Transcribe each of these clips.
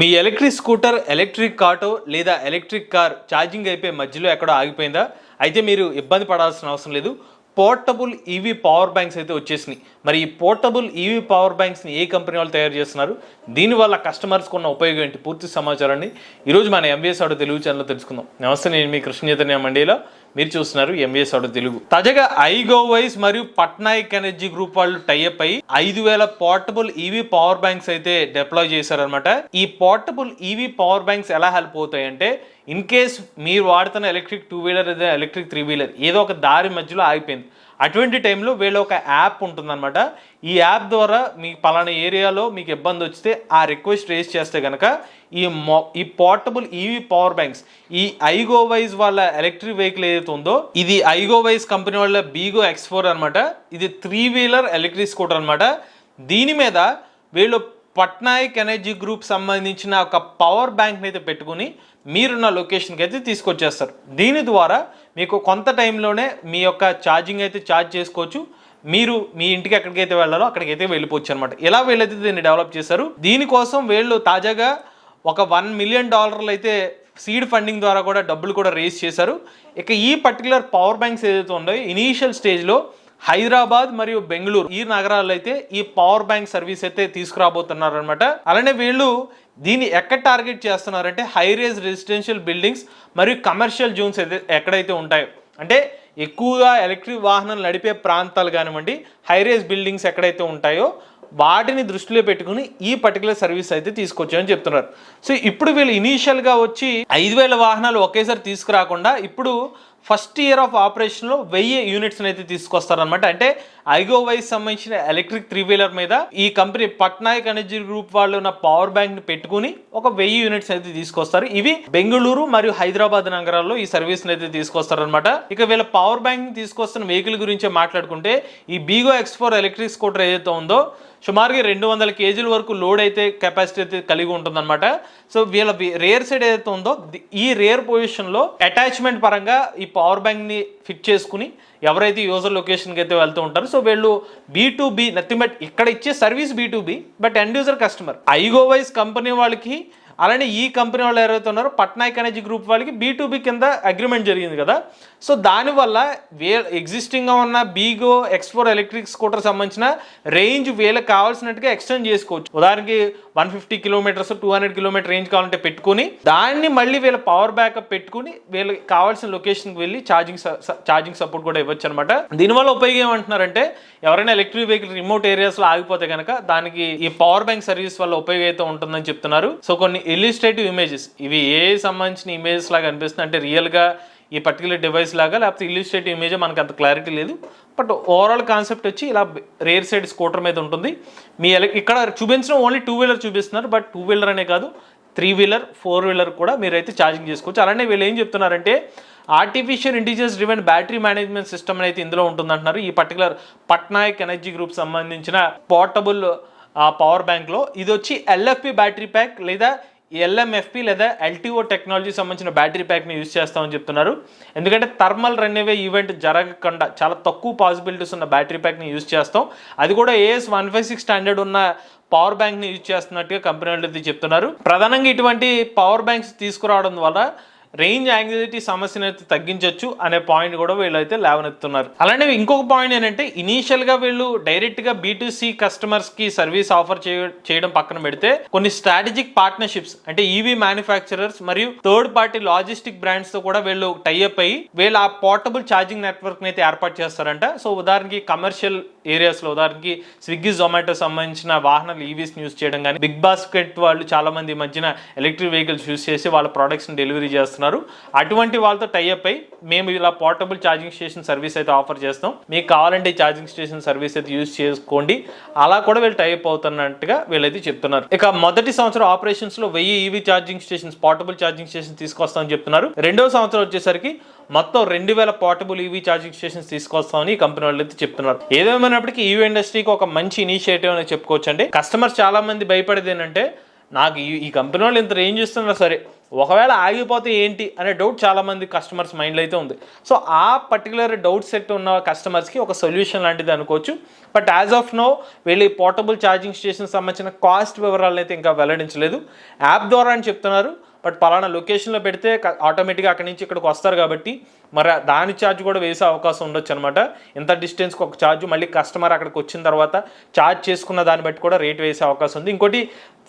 మీ electric scooter electric auto లేదా electric car charging అయిపోయి మధ్యలో ఎక్కడో ఆగిపోయిందా? అయితే మీరు ఇబ్బంది పడాల్సిన అవసరం లేదు. పోర్టబుల్ ఈవీ పవర్ బ్యాంక్స్ అయితే వచ్చేసినాయి. మరి ఈ పోర్టబుల్ ఈవీ పవర్ బ్యాంక్స్ని ఏ కంపెనీ వాళ్ళు తయారు చేస్తున్నారు? దీనివల్ల కస్టమర్స్కి ఉన్న ఉపయోగం ఏంటి? పూర్తి సమాచారాన్ని ఈరోజు మన ఎంబీఎస్ ఆడో తెలుగు ఛానల్లో తెలుసుకుందాం. నమస్తే నేను మీ కృష్ణ చైతన్య మండీలో. మీరు చూస్తున్నారు ఎంబీఎస్ ఆటో తెలుగు. తాజాగా ఐగో వైస్ మరియు పట్నాయక్ ఎనర్జీ గ్రూప్ వాళ్ళు టైఅప్ అయి ఐదు వేల పోర్టబుల్ ఈవీ పవర్ బ్యాంక్స్ అయితే డిప్లాయ్ చేశారనమాట ఈ పోర్టబుల్ ఈవీ పవర్ బ్యాంక్స్ ఎలా హెల్ప్ అవుతాయంటే ఇన్ కేస్ మీరు వాడుతున్న ఎలక్ట్రిక్ టూ వీలర్ లేదా ఎలక్ట్రిక్ త్రీ వీలర్ ఏదో ఒక దారి మధ్యలో ఆగిపోయింది. అటువంటి టైంలో వీళ్ళ ఒక యాప్ ఉంటుందన్నమాట. ఈ యాప్ ద్వారా మీ పలానా ఏరియాలో మీకు ఇబ్బంది వస్తే ఆ రిక్వెస్ట్ రేస్ చేస్తే కనుక ఈ మొ ఈ పోర్టబుల్ ఈవీ పవర్ బ్యాంక్స్ ఈ ఐగో వైజ్ వాళ్ళ ఎలక్ట్రిక్ వెహికల్ ఏదైతే ఉందో ఇది ఐగో వైజ్ కంపెనీ వాళ్ళ బీగో ఎక్స్ ఫోర్ అనమాట ఇది త్రీ వీలర్ ఎలక్ట్రిక్ స్కూటర్ అనమాట దీని మీద వీళ్ళు పట్నాయక్ ఎనర్జీ గ్రూప్ సంబంధించిన ఒక పవర్ బ్యాంక్ని అయితే పెట్టుకుని మీరున్న లొకేషన్కి అయితే తీసుకొచ్చేస్తారు. దీని ద్వారా మీకు కొంత టైంలోనే మీ యొక్క ఛార్జింగ్ అయితే ఛార్జ్ చేసుకోవచ్చు. మీరు మీ ఇంటికి ఎక్కడికైతే వెళ్ళాలో అక్కడికైతే వెళ్ళిపోవచ్చు అనమాట ఎలా వీళ్ళైతే దీన్ని డెవలప్ చేశారు? దీనికోసం వీళ్ళు తాజాగా ఒక వన్ మిలియన్ డాలర్లు అయితే సీడ్ ఫండింగ్ ద్వారా కూడా డబ్బులు కూడా రేస్ చేశారు. ఇక ఈ పర్టికులర్ పవర్ బ్యాంక్స్ ఏదైతే ఉన్నాయో ఇనీషియల్ స్టేజ్లో హైదరాబాద్ మరియు బెంగళూరు ఈ నగరాల్లో అయితే ఈ పవర్ బ్యాంక్ సర్వీస్ అయితే తీసుకురాబోతున్నారు అనమాట అలానే వీళ్ళు దీన్ని ఎక్కడ టార్గెట్ చేస్తున్నారంటే హై రేజ్ రెసిడెన్షియల్ బిల్డింగ్స్ మరియు కమర్షియల్ జోన్స్ అయితే ఎక్కడైతే ఉంటాయో. అంటే ఎక్కువగా ఎలక్ట్రిక్ వాహనాలు నడిపే ప్రాంతాలు కానివ్వండి హై రేజ్ బిల్డింగ్స్ ఎక్కడైతే ఉంటాయో వాటిని దృష్టిలో పెట్టుకుని ఈ పర్టికులర్ సర్వీస్ అయితే తీసుకొచ్చామని చెప్తున్నారు. సో ఇప్పుడు వీళ్ళు ఇనీషియల్గా వచ్చి ఐదు వేల వాహనాలు ఒకేసారి తీసుకురాకుండా ఇప్పుడు ఫస్ట్ ఇయర్ ఆఫ్ ఆపరేషన్లో వెయ్యి యూనిట్స్ని అయితే తీసుకొస్తారనమాట అంటే ఐగో వైస్ సంబంధించిన ఎలక్ట్రిక్ త్రీ వీలర్ మీద ఈ కంపెనీ పట్నాయక్ ఎనర్జీ గ్రూప్ వాళ్ళు ఉన్న పవర్ బ్యాంక్ని పెట్టుకుని ఒక వెయ్యి యూనిట్స్ అయితే తీసుకొస్తారు. ఇవి బెంగళూరు మరియు హైదరాబాద్ నగరాల్లో ఈ సర్వీస్ని అయితే తీసుకొస్తారనమాట ఇక వీళ్ళ పవర్ బ్యాంక్ తీసుకొస్తున్న వెహికల్ గురించి మాట్లాడుకుంటే ఈ BeiGo X four electric scooter ఏదైతే ఉందో సుమారుగా రెండు వందల కేజీల వరకు లోడ్ అయితే కెపాసిటీ అయితే కలిగి ఉంటుందన్నమాట. సో వీళ్ళ రేర్ సైడ్ ఏదైతే ఉందో ఈ రేర్ పొజిషన్లో అటాచ్మెంట్ పరంగా ఈ పవర్ బ్యాంక్ని ఫిట్ చేసుకుని ఎవరైతే యూజర్ లొకేషన్కి అయితే వెళ్తూ ఉంటారో సో వీళ్ళు B to B nothing but ఇక్కడ ఇచ్చే service B to B but end user customer iGowise company వాళ్ళకి అలానే ఈ కంపెనీ వాళ్ళు ఎవరైతే ఉన్నారో పట్నాయక్ ఎనర్జీ గ్రూప్ వాళ్ళకి బీ టూ బీ కింద అగ్రిమెంట్ జరిగింది కదా. సో దానివల్ల వే ఎగ్జిస్టింగ్గా ఉన్న BeiGo X four electric scooter సంబంధించిన రేంజ్ వీళ్ళకి కావాల్సినట్టుగా ఎక్స్టెండ్ చేసుకోవచ్చు. ఉదాహరణకి one fifty kilometres two hundred kilometre range కావాలంటే పెట్టుకుని దాన్ని మళ్ళీ వీళ్ళ పవర్ బ్యాకప్ పెట్టుకుని వీళ్ళకి కావాల్సిన లొకేషన్కి వెళ్ళి ఛార్జింగ్ ఛార్జింగ్ సపోర్ట్ కూడా ఇవ్వచ్చు అనమాట దీనివల్ల ఉపయోగం ఏమంటున్నారంటే ఎవరైనా ఎలక్ట్రిక్ వెహికల్ రిమోట్ ఏరియాస్లో ఆగిపోతే కనుక దానికి ఈ పవర్ బ్యాంక్ సర్వీస్ వల్ల ఉపయోగం అయితే ఉంటుందని చెప్తున్నారు. సో కొన్ని ఇల్లిస్ట్రేటివ్ ఇమేజెస్ ఇవి ఏ సంబంధించిన ఇమేజెస్ లాగా అనిపిస్తుంది? అంటే రియల్గా ఈ పర్టికులర్ డివైస్ లాగా లేకపోతే ఇల్లిస్ట్రేటివ్ ఇమేజ్ మనకు అంత క్లారిటీ లేదు. బట్ ఓవరాల్ కాన్సెప్ట్ వచ్చి ఇలా రేర్ సైడ్ స్కూటర్ మీద ఉంటుంది. మీ ఇక్కడ చూపించిన ఓన్లీ టూ వీలర్ చూపిస్తున్నారు. బట్ టూ వీలర్ అనే కాదు త్రీ వీలర్ ఫోర్ వీలర్ కూడా మీరైతే ఛార్జింగ్ చేసుకోవచ్చు. అలానే వీళ్ళు ఏం చెప్తున్నారంటే artificial intelligence driven battery management system అయితే ఇందులో ఉంటుందంటున్నారు. ఈ పర్టికులర్ పట్నాయక్ ఎనర్జీ గ్రూప్ సంబంధించిన పోర్టబుల్ పవర్ బ్యాంక్లో ఇది వచ్చి ఎల్ఎఫ్పి బ్యాటరీ ప్యాక్ లేదా ఎల్ఎంఎఫ్పి లేదా ఎల్టీఓ టెక్నాలజీ సంబంధించిన బ్యాటరీ ప్యాక్ని యూజ్ చేస్తామని చెప్తున్నారు. ఎందుకంటే థర్మల్ రన్అవే ఈవెంట్ జరగకుండా చాలా తక్కువ పాసిబిలిటీస్ ఉన్న బ్యాటరీ ప్యాక్ని యూజ్ చేస్తాం. అది కూడా AS one five six standard ఉన్న పవర్ బ్యాంక్ని యూజ్ చేస్తున్నట్టుగా కంపెనీ వాళ్ళు చెప్తున్నారు. ప్రధానంగా ఇటువంటి పవర్ బ్యాంక్స్ తీసుకురావడం వల్ల రేంజ్ యాంగ్జైటీ సమస్యను అయితే తగ్గించవచ్చు అనే పాయింట్ కూడా వీళ్ళు అయితే లేవనెత్తున్నారు. అలానే ఇంకొక పాయింట్ ఏంటంటే ఇనీషియల్గా వీళ్ళు డైరెక్ట్గా బీటూసీ కస్టమర్స్కి సర్వీస్ ఆఫర్ చేయడం పక్కన పెడితే కొన్ని స్ట్రాటజిక్ పార్ట్నర్షిప్స్ అంటే ఈవీ మ్యానుఫ్యాక్చరర్స్ మరియు థర్డ్ పార్టీ లాజిస్టిక్ బ్రాండ్స్తో కూడా వీళ్ళు టైఅప్ అయ్యి వీళ్ళు ఆ పోర్టబుల్ ఛార్జింగ్ నెట్వర్క్ అయితే ఏర్పాటు చేస్తారంట. సో ఉదాహరణకి కమర్షియల్ ఏరియాస్లో ఉదాహరణకి స్విగ్గీ జొమాటో సంబంధించిన వాహనాలు e ఈవీస్ యూస్ చేయడం కానీ బిగ్ బాస్కెట్ వాళ్ళు చాలా మంది ఈ మధ్యన ఎలక్ట్రిక్ వెహికల్స్ యూస్ చేసి వాళ్ళ ప్రొడక్ట్స్ డెలివరీ చేస్తారు. చేస్తున్నారు. అటువంటి వాళ్ళతో టైఅప్ అయి మేము ఇలా పోర్టబుల్ ఛార్జింగ్ స్టేషన్ సర్వీస్ అయితే ఆఫర్ చేస్తాం. మీకు కావాలంటే ఛార్జింగ్ స్టేషన్ సర్వీస్ అయితే యూస్ చేసుకోండి. అలా కూడా వీళ్ళు టైఅప్ అవుతున్నట్టుగా వీళ్ళైతే చెప్తున్నారు. ఇక మొదటి సంవత్సరం ఆపరేషన్స్లో వెయ్యి EV charging stations portable charging station తీసుకొస్తామని చెప్తున్నారు. రెండో సంవత్సరం వచ్చేసరికి మొత్తం రెండు వేల పోర్టబుల్ ఈవీ ఛార్జింగ్ స్టేషన్స్ తీసుకొస్తామని ఈ కంపెనీ వాళ్ళు అయితే చెప్తున్నారు. ఏదేమైనప్పటికీ ఈవీ ఇండస్ట్రీకి ఒక మంచి ఇనిషియేటివ్ అని చెప్పుకోవచ్చు అండి కస్టమర్స్ చాలా మంది భయపడేది ఏంటంటే నాకు ఈ ఈ కంపెనీ వాళ్ళు ఇంత రేంజ్ ఇస్తున్నారు? సరే ఒకవేళ ఆగిపోతే ఏంటి అనే డౌట్ చాలామంది కస్టమర్స్ మైండ్లో అయితే ఉంది. సో ఆ పర్టికులర్ డౌట్ సెట్ ఉన్న కస్టమర్స్కి ఒక సొల్యూషన్ లాంటిది అనుకోవచ్చు. బట్ యాజ్ ఆఫ్ నో వీళ్ళు పోర్టబుల్ ఛార్జింగ్ స్టేషన్ సంబంధించిన కాస్ట్ వివరాలను అయితే ఇంకా వెల్లడించలేదు. యాప్ ద్వారా అని చెప్తున్నారు. బట్ పలానా లొకేషన్లో పెడితే ఆటోమేటిక్గా అక్కడి నుంచి ఇక్కడికి వస్తారు కాబట్టి మరి దాని ఛార్జ్ కూడా వేసే అవకాశం ఉండొచ్చు అనమాట ఇంత డిస్టెన్స్కి ఒక ఛార్జ్ మళ్ళీ కస్టమర్ అక్కడికి వచ్చిన తర్వాత ఛార్జ్ చేసుకున్న దాన్ని బట్టి కూడా రేట్ వేసే అవకాశం ఉంది. ఇంకోటి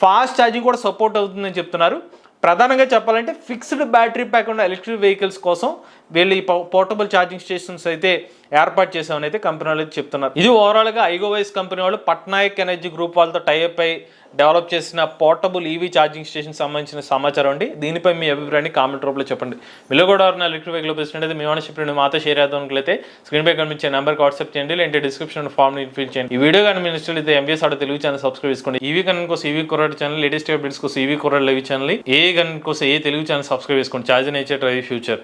ఫాస్ట్ ఛార్జింగ్ కూడా సపోర్ట్ అవుతుందని చెప్తున్నారు. ప్రధానంగా చెప్పాలంటే ఫిక్స్డ్ బ్యాటరీ ప్యాక్ ఉన్న ఎలక్ట్రిక్ వెహికల్స్ కోసం వీళ్ళు ఈ పోర్టబుల్ ఛార్జింగ్ స్టేషన్స్ అయితే ఏర్పాటు చేసామని అయితే కంపెనీ వాళ్ళు చెప్తున్నారు. ఇది ఓవరాల్గా ఐగోవైస్ కంపెనీ వాళ్ళు పట్నాయక్ ఎనర్జీ గ్రూప్ వాళ్ళతో టైఅప్ అయి డెవలప్ చేసిన పోర్టబుల్ ఈవీ ఛార్జింగ్ స్టేషన్ సంబంధించిన సమాచారం అండి. దీనిపై మీ అభిప్రాయాన్ని కామెంట్ రూపంలో చెప్పండి. మీలో కూడా ఎలక్ట్రిక్ వెహికల్ ప్రెసిడెంట్ మీ ఓనర్షిప్ చెప్పిన మాతో షేర్ చేద్దాం అనుకుంటే స్క్రీన్ పై కనిపించే నెంబర్కి వాట్సాప్ చేయండి లేదంటే డిస్క్రిప్షన్ ఫామ్ ఫిల్ చేయండి. ఈ వీడియో కానీ మీ ఇష్టం అయితే ఎంబీఎస్ ఆడో తెలుగు ఛానల్ సబ్స్క్రైబ్ చేసుకోండి. ఈవీ కన్ కోసం ఈవీ కుర్రాడ్ ఛానల్ లేటెస్ట్ అప్డేట్స్ కోసం ఈవీ కుర్రాడ్ లైవ్ ఛానల్ ఏ గన్ కోసం ఏ తెలుగు ఛానల్ సబ్స్క్రైబ్ చేసుకోండి. Charge nature drive future